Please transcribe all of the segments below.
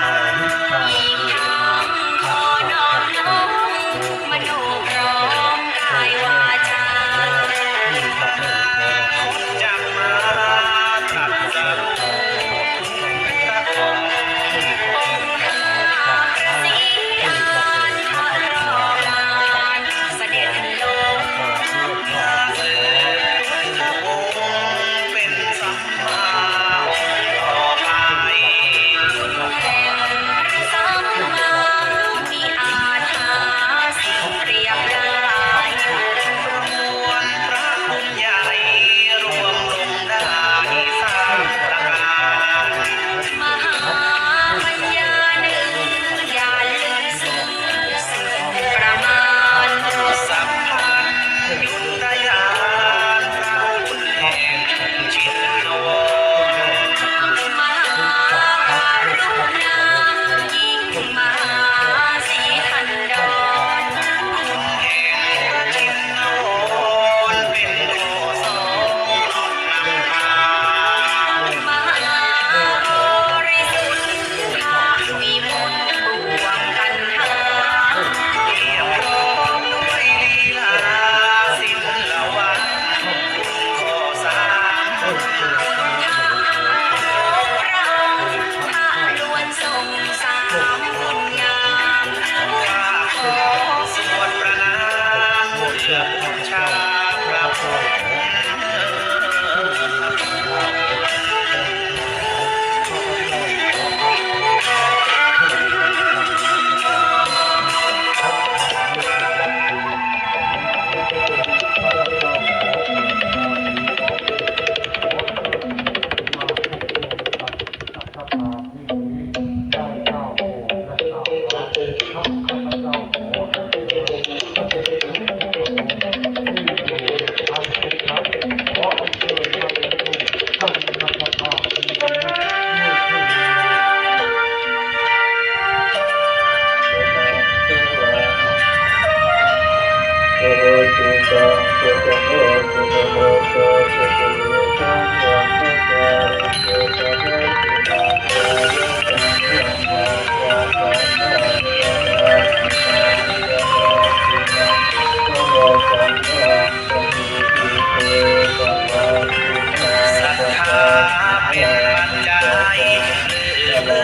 Hare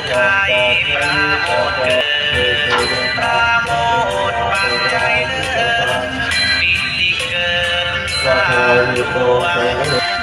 ใจปราหมดเกินปราหมดปัใจเลิศปิติเกิดสาธุวัง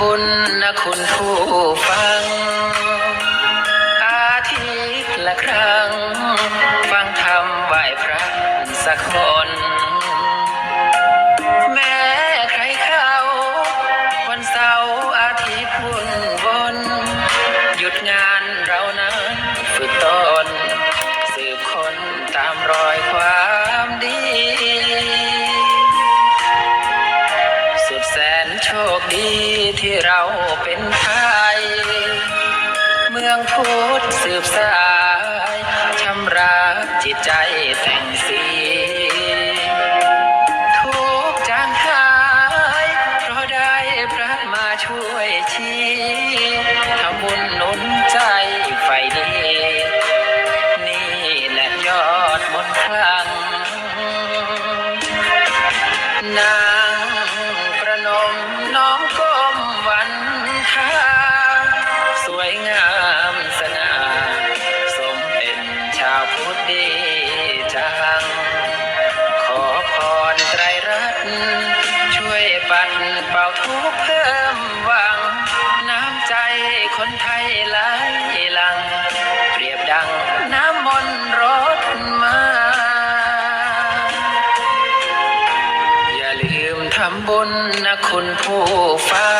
บุญนะคุณผู้ฟัง ใจแต่งสีทุกจางหาย เพราะได้พระมาช่วยชี้ทำบุญนุนใจไฟดีนี่แหละยอดมนต์พลัง นางประนม นะคุณผู้ฟัง